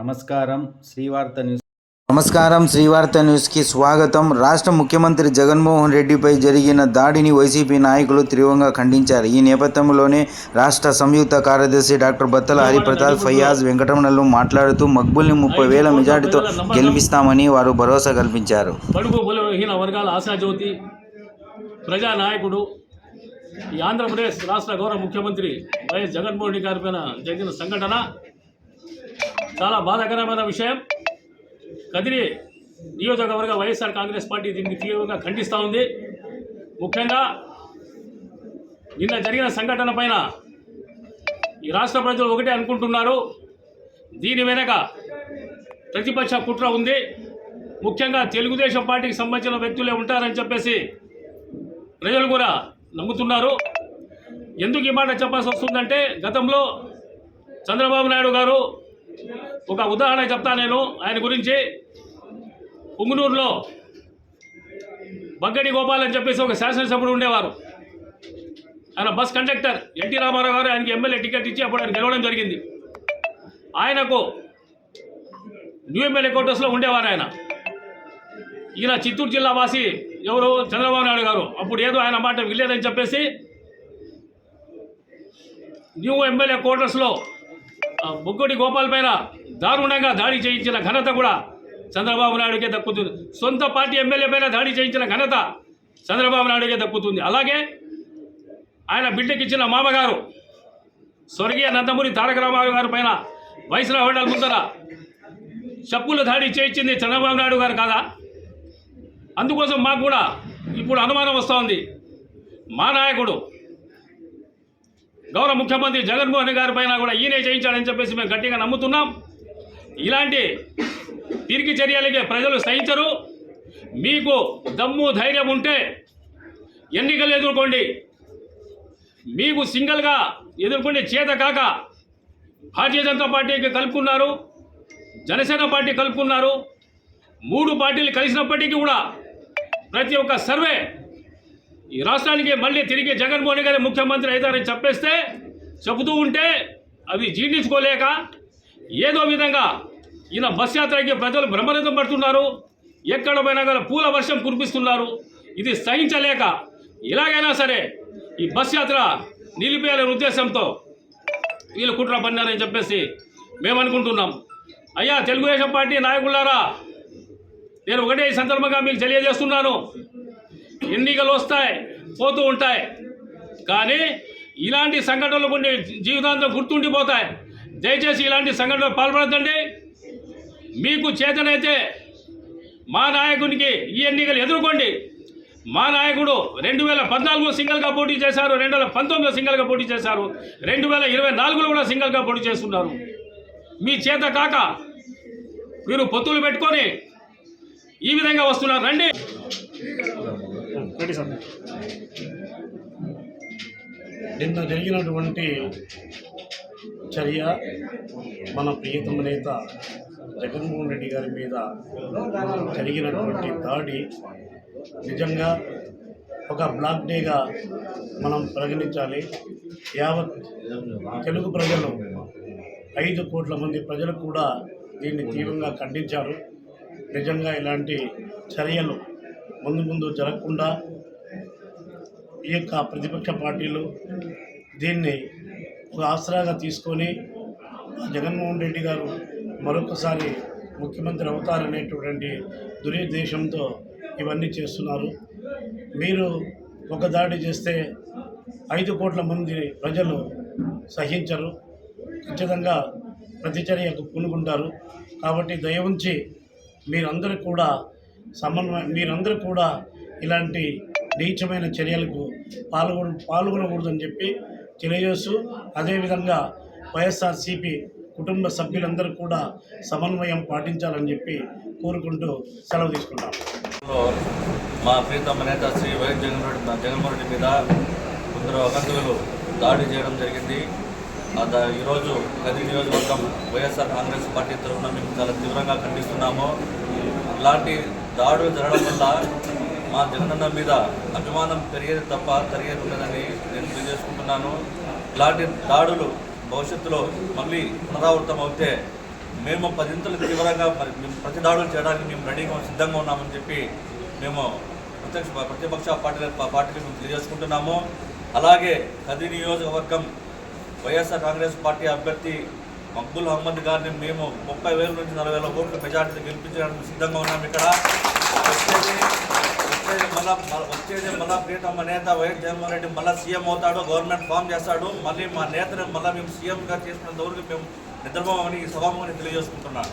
నమస్కారం. శ్రీవార్త న్యూస్. నమస్కారం. శ్రీవార్త న్యూస్కి స్వాగతం. రాష్ట్ర ముఖ్యమంత్రి జగన్మోహన్ రెడ్డిపై జరిగిన దాడిని వైసీపీ నాయకులు తీవ్రంగా ఖండించారు. ఈ నేపథ్యంలోనే రాష్ట్ర సంయుక్త కార్యదర్శి డాక్టర్ బత్తల హరిప్రసాద్ ఫయాజ్ వెంకటరమణలు మాట్లాడుతూ మక్బుల్ని ముప్పై వేల మెజార్టీతో గెలిపిస్తామని వారు భరోసా కల్పించారు. వర్గాల ఆశాజ్యోతి ప్రజానాయకుడు ఈ ఆంధ్రప్రదేశ్ రాష్ట్ర గౌరవ ముఖ్యమంత్రి వైఎస్ జగన్మోహన్ రెడ్డి గారి పైన జరిగిన సంఘటన చాలా బాధాకరమైన విషయం. కదిరి నియోజకవర్గ వైఎస్ఆర్ కాంగ్రెస్ పార్టీ దీన్ని తీవ్రంగా ఖండిస్తూ ఉంది. ముఖ్యంగా నిన్న జరిగిన సంఘటన పైన ఈ రాష్ట్ర ప్రజలు ఒకటే అనుకుంటున్నారు. దీని వెనక ప్రతిపక్ష కుట్ర ఉంది. ముఖ్యంగా తెలుగుదేశం పార్టీకి సంబంధించిన వ్యక్తులే ఉంటారని చెప్పేసి ప్రజలు కూడా నమ్ముతున్నారు. ఎందుకు ఈ మాట చెప్పాల్సి వస్తుందంటే గతంలో చంద్రబాబు నాయుడు గారు ఒక ఉదాహరణ చెప్తా నేను ఆయన గురించి. పుంగునూరులో బగ్గడి గోపాల్ అని చెప్పేసి ఒక శాసనసభ్యుడు ఉండేవారు. ఆయన బస్ కండక్టర్ ఎన్టీ రామారావు గారు ఆయనకి ఎమ్మెల్యే టికెట్ ఇచ్చి అప్పుడు ఆయన గెలవడం జరిగింది. ఆయనకు న్యూ ఎమ్మెల్యే క్వార్టర్స్లో ఉండేవారు ఆయన. ఈయన చిత్తూరు జిల్లా వాసి ఎవరు? చంద్రబాబు నాయుడు గారు. అప్పుడు ఏదో ఆయన మాట వినలేదని చెప్పేసి న్యూ ఎమ్మెల్యే క్వార్టర్స్లో బొగ్గొడి గోపాల్ పైన దారుణంగా దాడి చేయించిన ఘనత కూడా చంద్రబాబు నాయుడుకే దక్కుతుంది. సొంత పార్టీ ఎమ్మెల్యే పైన దాడి చేయించిన ఘనత చంద్రబాబు నాయుడుకే దక్కుతుంది. అలాగే ఆయన బిడ్డకి ఇచ్చిన మామగారు స్వర్గీయ నందమూరి తారక రామారావు గారి పైన వైస్రావు హోటల్ ముందర చెప్పులు దాడి చేయించింది చంద్రబాబు నాయుడు గారు కాదా? అందుకోసం మాకు కూడా ఇప్పుడు అనుమానం వస్తోంది మా నాయకుడు గౌరవ ముఖ్యమంత్రి జగన్మోహన్ గారి పైన కూడా ఈయనే చేయించాడని చెప్పేసి మేము గట్టిగా నమ్ముతున్నాం. ఇలాంటి తిరిగి చర్యలకి ప్రజలు సహించరు. మీకు దమ్ము ధైర్యం ఉంటే ఎన్నికలు ఎదుర్కోండి. మీకు సింగిల్గా ఎదుర్కొనే చేత కాక భారతీయ జనతా పార్టీకి కలుపుకున్నారు. జనసేన పార్టీ కలుపుకున్నారు. మూడు పార్టీలు కలిసినప్పటికీ కూడా ప్రతి ఒక్క సర్వే ఈ రాష్ట్రానికి మళ్ళీ తిరిగి జగన్మోహన్ గారి ముఖ్యమంత్రి అవుతారని చెప్పేస్తే చెబుతూ ఉంటే అవి జీర్ణించుకోలేక ఏదో విధంగా ఈయన బస్ యాత్రకి ప్రజలు బ్రహ్మరథం పడుతున్నారు. ఎక్కడ పోయినా పూల వర్షం కురిపిస్తున్నారు. ఇది సహించలేక ఎలాగైనా సరే ఈ బస్ యాత్ర నిలిపేయాలనే ఉద్దేశంతో వీళ్ళు కుట్ర పన్నారని చెప్పేసి మేము అనుకుంటున్నాం అయ్యా తెలుగుదేశం పార్టీ నాయకులారా నేను ఒకటే ఈ సందర్భంగా మీకు తెలియజేస్తున్నాను. ఎన్నికలు వస్తాయి పోతూ ఉంటాయి. కానీ ఇలాంటి సంఘటనలు కొన్ని జీవితాంతం గుర్తుండిపోతాయి. దయచేసి ఇలాంటి సంఘటనలు పాల్పడద్దండి. మీకు చేతనైతే మా నాయకునికి ఈ ఎన్నికలు ఎదుర్కోండి. మా నాయకుడు రెండు వేల పద్నాలుగులో సింగిల్గా పోటీ చేశారు రెండు వేల పంతొమ్మిదిలో సింగిల్గా పోటీ చేశారు రెండు వేల ఇరవై నాలుగులో కూడా సింగిల్గా పోటీ చేస్తున్నారు. మీ చేత కాక మీరు పొత్తులు పెట్టుకొని ఈ విధంగా వస్తున్నారు. రండి. నిన్న జరిగినటువంటి చర్య మన ప్రియతమ నేత జగన్మోహన్ రెడ్డి గారి మీద జరిగినటువంటి దాడి నిజంగా ఒక బ్లాక్ డేగా మనం పరిగణించాలి. యావత్ తెలుగు ప్రజలు ఐదు కోట్ల మంది ప్రజలు కూడా దీన్ని తీవ్రంగా ఖండించారు. నిజంగా ఇలాంటి చర్యలు ముందు ముందు జరగకుండా ఈ యొక్క ప్రతిపక్ష పార్టీలు దీన్ని ఒక ఆసరాగా తీసుకొని జగన్మోహన్ రెడ్డి గారు మరొకసారి ముఖ్యమంత్రి అవుతారనేటువంటి దురుద్దేశంతో ఇవన్నీ చేస్తున్నారు. మీరు ఒక దాడి చేస్తే ఐదు కోట్ల మంది ప్రజలు సహించరు. ఖచ్చితంగా ప్రతిచర్యకు పూనుకుంటారు. కాబట్టి దయ ఉంచి మీరందరూ కూడా సమన్వయం మీరందరూ కూడా ఇలాంటి నీచమైన చర్యలకు పాల్గొన పాల్గొనకూడదని చెప్పి తెలియజేస్తూ అదేవిధంగా వైఎస్ఆర్సీపీ కుటుంబ సభ్యులందరూ కూడా సమన్వయం పాటించాలని చెప్పి కోరుకుంటూ సెలవు తీసుకుంటాం. మా ప్రీతమ్మ నేత శ్రీ వైఎస్ జగన్ జగన్మోహన్ రెడ్డి మీద కొందరు అగంతులు దాడి చేయడం జరిగింది. ఈరోజు కది నియోజకవర్గం వైఎస్ఆర్ కాంగ్రెస్ పార్టీ తరఫున మేము చాలా తీవ్రంగా ఖండిస్తున్నాము. ఇలాంటి దాడులు జరగడం వల్ల మా జగనన్న మీద అభిమానం పెరిగేది తప్ప తరిగేది ఉండదని నేను తెలియజేసుకుంటున్నాను. ఇలాంటి దాడులు భవిష్యత్తులో మళ్ళీ పునరావృతం అవుతే మేము పదింతలు తీవ్రంగా ప్రతి దాడులు చేయడానికి మేము రెడీగా సిద్ధంగా ఉన్నామని చెప్పి మేము ప్రత్యక్ష ప్రతిపక్ష పార్టీ పార్టీకి మేము తెలియజేసుకుంటున్నాము. అలాగే కది నియోజకవర్గం వైఎస్ఆర్ కాంగ్రెస్ పార్టీ అభ్యర్థి మక్బుల్ అహ్మద్ గారిని మేము ముప్పై వేల నుంచి నలభై వేల ఓట్ల మెజార్టీతో గెలిపించడానికి సిద్ధంగా ఉన్నాం ఇక్కడ. వచ్చేది వచ్చేది మళ్ళా వచ్చేది మళ్ళా ప్రీతమ్మ నేత వైఎస్ జగన్మోహన్ రెడ్డి మళ్ళీ సీఎం అవుతాడు గవర్నమెంట్ ఫామ్ చేస్తాడు. మళ్ళీ మా నేతను మళ్ళీ మేము సీఎంగా చేసుకున్నంత వరకు మేము నిద్రపోమని ఈ సభాముఖని తెలియజేసుకుంటున్నాను.